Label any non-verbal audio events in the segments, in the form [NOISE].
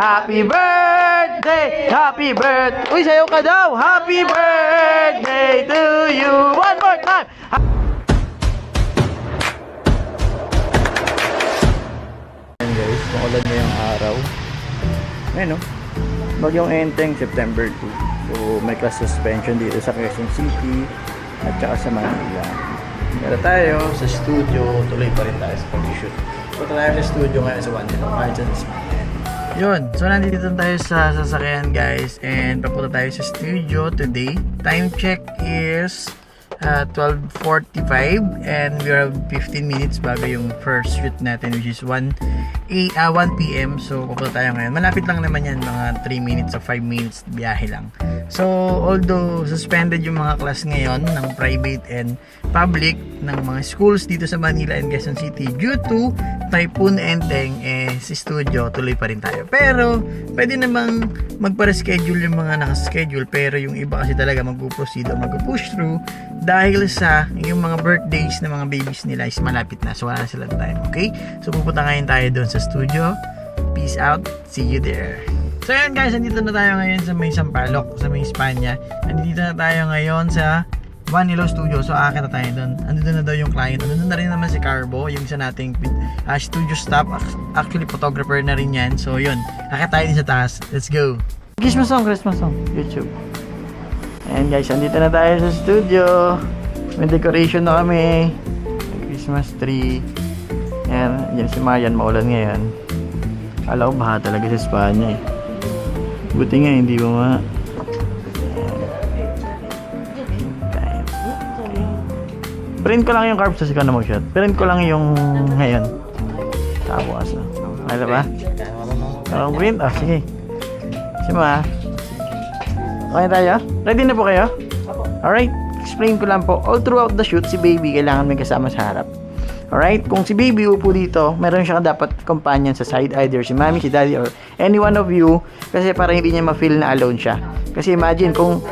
Happy birthday! Happy birthday! Uy, sayo ka daw! Happy birthday to you! One more time! Ha- Ayan guys, makulan na yung araw. Ayan no? Bagyong Enteng, September 2. So, may class suspension dito sa Quezon City at saka sa Manila. Pero tayo sa studio, tuloy pa rin tayo sa pag-shoot. Punta tayo sa studio ngayon sa Manila, kahit sa yun, so nandito tayo sa sasakyan guys and papunta tayo sa studio today. Time check is uh, 12.45 and we are 15 minutes bago yung first shoot natin which is 1, a, uh, 1 p.m. So pupunta tayo ngayon. Malapit lang naman yan, mga 3 minutes o 5 minutes biyahe lang. So although suspended yung mga class ngayon ng private and public ng mga schools dito sa Manila and Quezon City due to Typhoon Enteng eh si studio tuloy pa rin tayo. Pero pwede namang magpa-reschedule yung mga naka-schedule pero yung iba kasi talaga mag-proceed o mag-push through dahil sa yung mga birthdays ng mga babies nila is malapit na so wala na silang time. Okay? So pupunta ngayon tayo doon sa studio. Peace out. See you there. So yan guys, nandito na tayo ngayon sa may Sampaloc, sa may Espanya. Nandito na tayo ngayon sa Vanilo Studio. So akin na tayo doon. Andito na daw yung client. Andito na rin naman si Carbo, yung isa nating uh, studio staff. Ac- Actually, photographer na rin yan. So yun, akit tayo din sa taas. Let's go. Christmas song, Christmas song. YouTube. And guys, andito na tayo sa studio. May decoration na kami. Christmas tree. Yan, yan si Marian, maulan ngayon. Kala ko baha talaga sa Espanya eh. Buti nga, hindi ba ma... Ayan. Print ko lang yung carbs kasi ka na mag-shot. Print ko lang yung ngayon. Tapos na. Ano ba? Parang print? Ah, sige. Sige ma. Okay tayo? Ready na po kayo? Alright. Explain ko lang po. All throughout the shoot, si baby kailangan may kasama sa harap. Alright? Kung si baby upo dito, meron siya dapat companion sa side. Either si mommy, si daddy, or any one of you. Kasi para hindi niya ma-feel na alone siya. Kasi imagine kung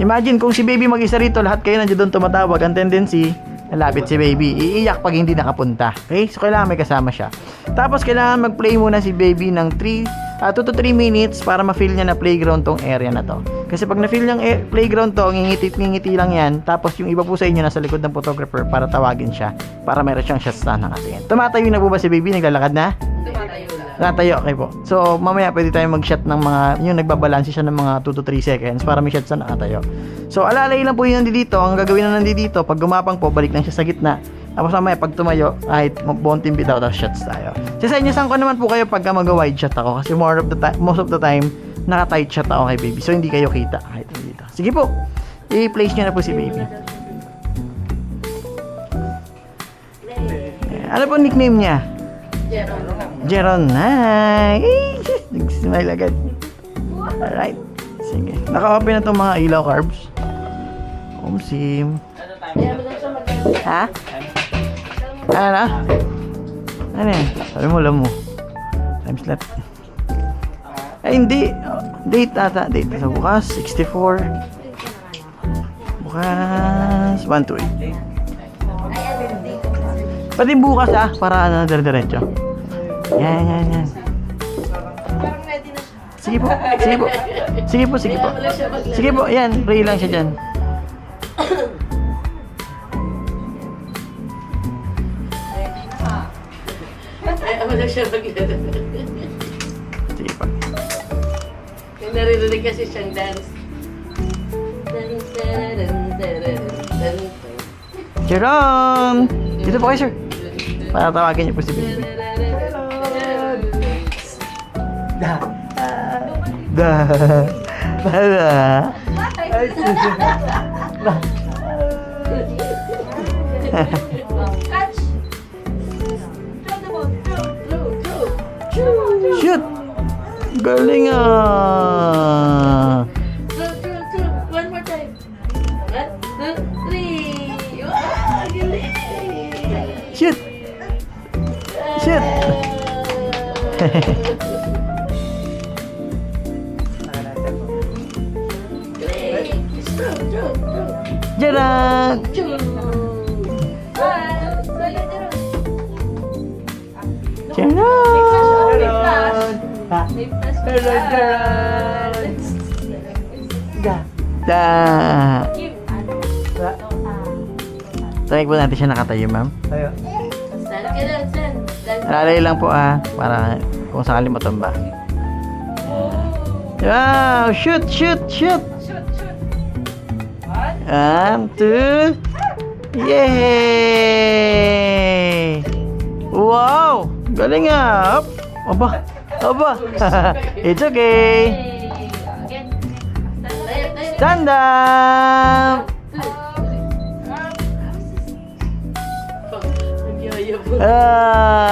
Imagine kung si baby mag-isa rito, lahat kayo nandiyan doon tumatawag. Ang tendency, lalapit si baby. Iiyak pag hindi nakapunta. Okay? So, kailangan may kasama siya. Tapos, kailangan mag-play muna si baby ng 3, uh, 2 to 3 minutes para ma-feel niya na playground tong area na to. Kasi pag na-feel niyang eh, playground to, ngingiti ngingiti lang yan. Tapos, yung iba po sa inyo nasa likod ng photographer para tawagin siya. Para meron siyang shots na nakatingin. Tumatayo na po ba si baby? Naglalakad na? Natayo, okay po. So, mamaya pwede tayo mag-shot ng mga, yung nagbabalanse siya ng mga 2 to 3 seconds para may shots na nakatayo. So, alalay lang po yun nandito. Ang gagawin na nandito, pag gumapang po, balik lang siya sa gitna. Tapos mamaya, pag tumayo, kahit bonting bitaw, tapos shots tayo. Sa sa inyo, saan ko naman po kayo pagka mag-wide shot ako? Kasi more of the time, most of the time, naka-tight shot ako kay baby. So, hindi kayo kita kahit dito. Sige po, i-place nyo na po si baby. Ano po nickname niya? Jeron. Hi! [LAUGHS] Nag-smile agad. Alright. Sige. Naka-open na itong mga ilaw carbs. Umsim. Ha? Ano? Ano yan? Sabi mo, alam mo. Time slot. Ay, hindi. Date ata. Date. Sa bukas, 64. Bukas, 1 to 8. Pati bukas ah, para ano, dire-diretso. Yan, yan, yan. Sige po, sige po. Sige po, sige po. Sige po, yan, pray lang siya dyan. Wala siya maglaro. Naririnig kasi siyang dance. Jerome! Dito po kayo, sir. Para tawagin niyo po si baby. Da. Da. Da. Shoot! Galing ah! Two, two, two. One more time. One, two, three. Wow, galing! Shoot! Galing! Stop, stop, May flash Da. Da. Try po natin siya nakatayo, ma'am. Tayo. Ka lang, po ah, para kung sakali matumba. Wow! Shoot, shoot, shoot! One, two. Yay! Wow! Galing ah! Aba! Aba! [LAUGHS] It's okay! Stand up! Ah!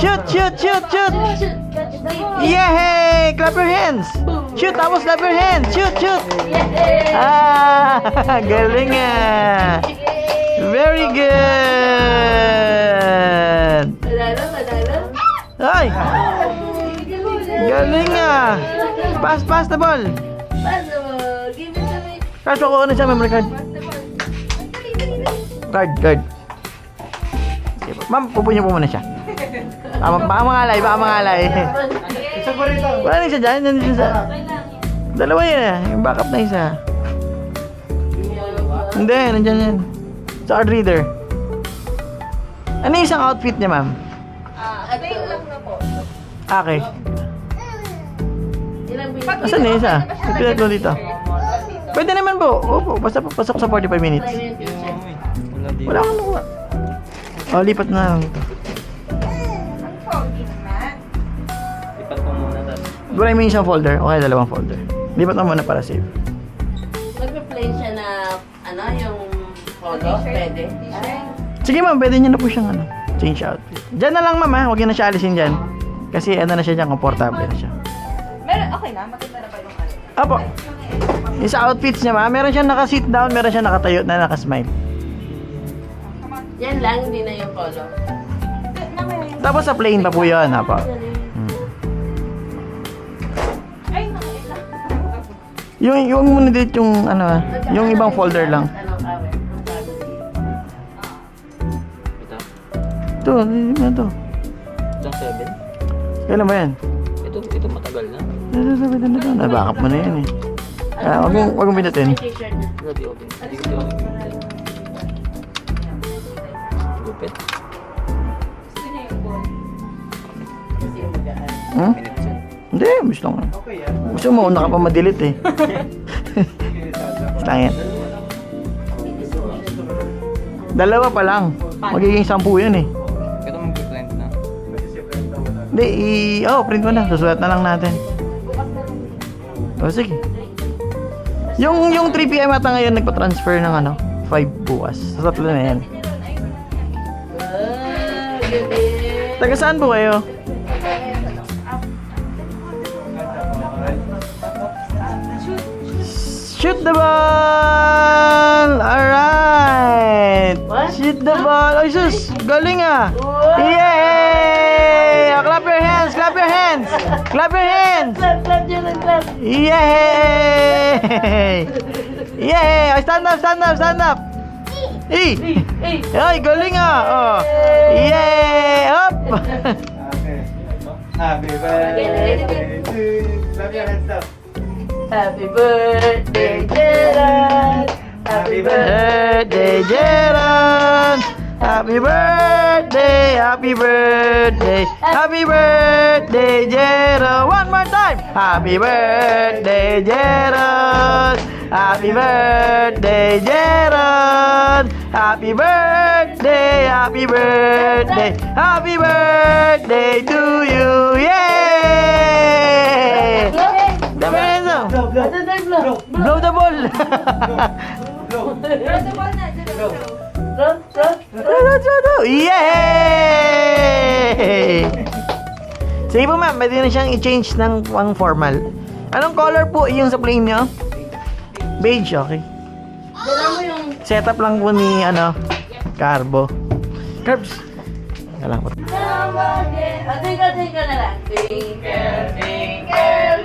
Shoot, shoot, shoot, shoot! Yay! Clap your hands! Shoot, tapos clap your hands! Shoot, shoot! Ah! [LAUGHS] Galing ah! Very good! Ay! Galing ah! Pass, pass the ball! Paano mo? Give it to me. Kaso ko ano siya, memory card. Card, card. Ma'am, pupunyo po muna siya. Ah, baka mangalay, baka mangalay. Wala na siya dyan, nandun sa... Dalawa yun ah, yung backup na isa. Hindi, nandyan yan. Sa card reader. Ano yung isang outfit niya, ma'am? Minutes? Asan na isa? Ipilat mo dito. Pwede naman po. Opo, basta pasok sa 45 minutes. Wala akong nakuha. Oh, lipat na lang ito. Lipat ko muna tapos. Gulay mo yung isang folder. Okay, dalawang folder. Lipat mo muna para save. Magpa-play siya na, ano, yung polo? Pwede? Sige ma'am, pwede niyo na po siyang ano, change outfit. Diyan na lang ma'am ha, huwag niyo na siya alisin dyan. Kasi ano na siya dyan, komportable na siya. Meron, okay na, maganda na ba yung ano? Apo. Yung sa outfits niya ma'am, meron siyang naka-sit down, meron siyang nakatayo na naka-smile. yan lang, hindi na yung polo. Tapos sa plain pa po yun, apo. Hmm. Yung, yung muna dito yung ano ah, yung ibang folder lang. Ito. Ito, ano to? Itong 7. Kailan ba yan? Ito, ito matagal na. Ito, sabi na ito. Nabackup mo na yan eh. Ah, wag mong, wag mong pinutin. Ito, di open. Gusto magaan. Hmm? Yan. Hindi, gusto ko. Yan. Gusto mo, una ka pa ma-delete eh. Yan. Dalawa pa lang. Magiging sampu yun eh. Hindi, i... Oh, print mo na. Susulat na lang natin. O, sige. Yung, yung 3 p.m. ata ngayon nagpa-transfer ng ano, 5 bukas. Sa tatlo na yan. Taga saan po kayo? Shoot the ball! Alright! Shoot the ball! Ay, sus! Galing ah! Hands! Clap your hands! Clap, clap ang clap. Yay! Yay! Ay, stand up, stand up, stand up! Eh! Eh, Ay, galing ah! Oh. Yay! Up! Happy birthday to you. Clap your hands up. Happy birthday, Gerald. Happy birthday. Jeron! Happy birthday, happy birthday, happy birthday, Jeron! One more time! Happy birthday, Jeron! Happy birthday, Jeron! Happy birthday, happy birthday, happy birthday to you! Yay! Ito. Ano tayo, blow? Blow the ball! Throw the ball na, Blow, blow, blow. Yay! Sige po ma'am, pwede na siyang i-change ng pang formal. Anong color po yung sa plane niyo? Beige, okay. Setup lang po ni, ano, Carbo. Carbs. Lang po. Oh, twinkle, twinkle na lang. Twinkle, twinkle,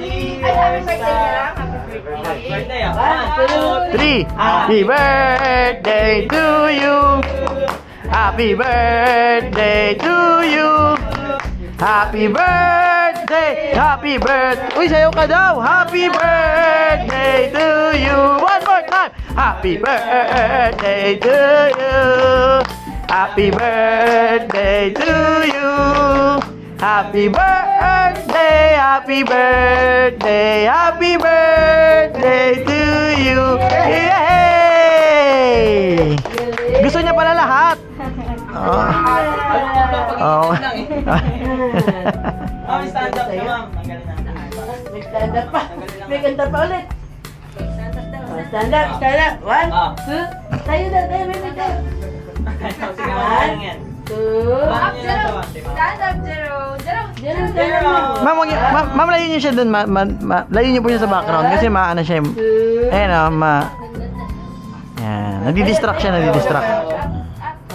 Three. Happy birthday to you. Happy birthday to you. Happy birthday, happy birthday. Uy, sayo ka daw. Happy birthday to you. One more time. Happy birthday to you. Happy birthday to you. Happy birthday, happy birthday, happy birthday to you. Yay! Gusto niya pala lahat. [LAUGHS] Oh. Oh. Ma'am, stand up ka, ma'am. Ang galing na. May stand up pa. May ganda pa ulit. Oh, Stand up, stand up. One, Ah. two. Tayo na, tayo, may tayo. [LAUGHS] Yan. Two. Ma'am, Up, zero. Stand up, zero. Zero. Zero, Zero. Ma'am, wag niyo, ma'am, ma'am, layo niyo siya doon. Ma, ma, ma, layo niyo po siya sa background kasi maano siya. yung- Two. Ayan o, ma... Yan. Nadidistract siya, nadidistract.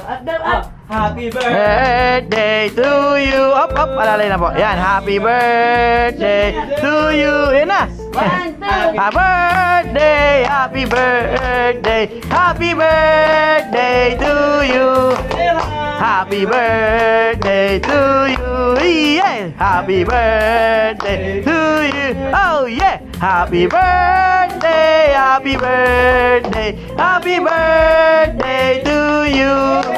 Up, down, up. Happy birthday. To you. Up, up. Alalay na po. Yan. Happy birthday to you. Yan na. One, two. Happy birthday, happy birthday, happy birthday to you. Happy birthday to you. Yeah. Happy birthday to you. Oh yeah. Happy birthday, happy birthday, happy birthday to you.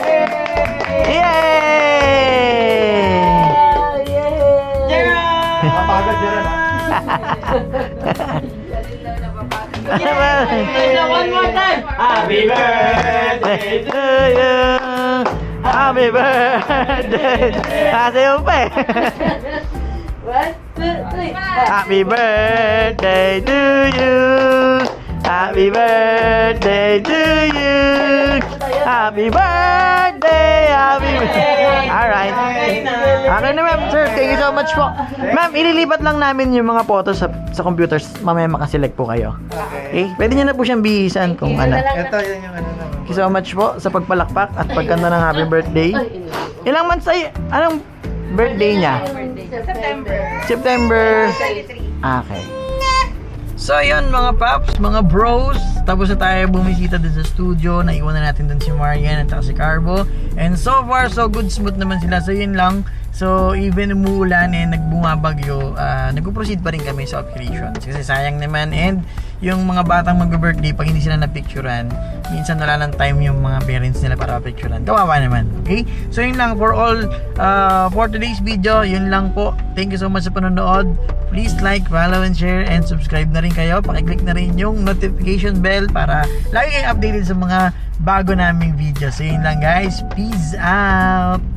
One more time. Happy birthday. to [LAUGHS] you. Happy birthday. Sasayaw pa eh. [LAUGHS] One, two, three. Happy birthday to you. Happy birthday to you. Happy birthday. Happy birthday. Alright. Okay na ma'am, sir. Thank you so much po. Ma'am, ililipat lang namin yung mga photos sa, sa computers. Mamaya makaselect po kayo. Okay? Pwede nyo na po siyang bihisan kung ano. Ito, yun yung ano naman. Thank you so much po sa pagpalakpak at pagkanta ng happy birthday. Ilang months ay, anong birthday niya? September. September. 23. Okay. So yun mga paps, mga bros, tapos na tayo bumisita dun sa studio, naiwan na natin dun si Marian at si Carbo. And so far, so good, smooth naman sila. So yun lang. So even umuulan and nagbumabagyo, uh, nagpo-proceed pa rin kami sa operations. Kasi sayang naman and yung mga batang mag-birthday, pag hindi sila na-picturean, minsan wala lang time yung mga parents nila para picturean. Kawawa naman. Okay? So yun lang for all, uh, for today's video, yun lang po. Thank you so much sa panonood. Please like, follow, and share, and subscribe na rin kayo. Pakiclick na rin yung notification bell para lagi kayong updated sa mga bago naming video. So yun lang guys. Peace out!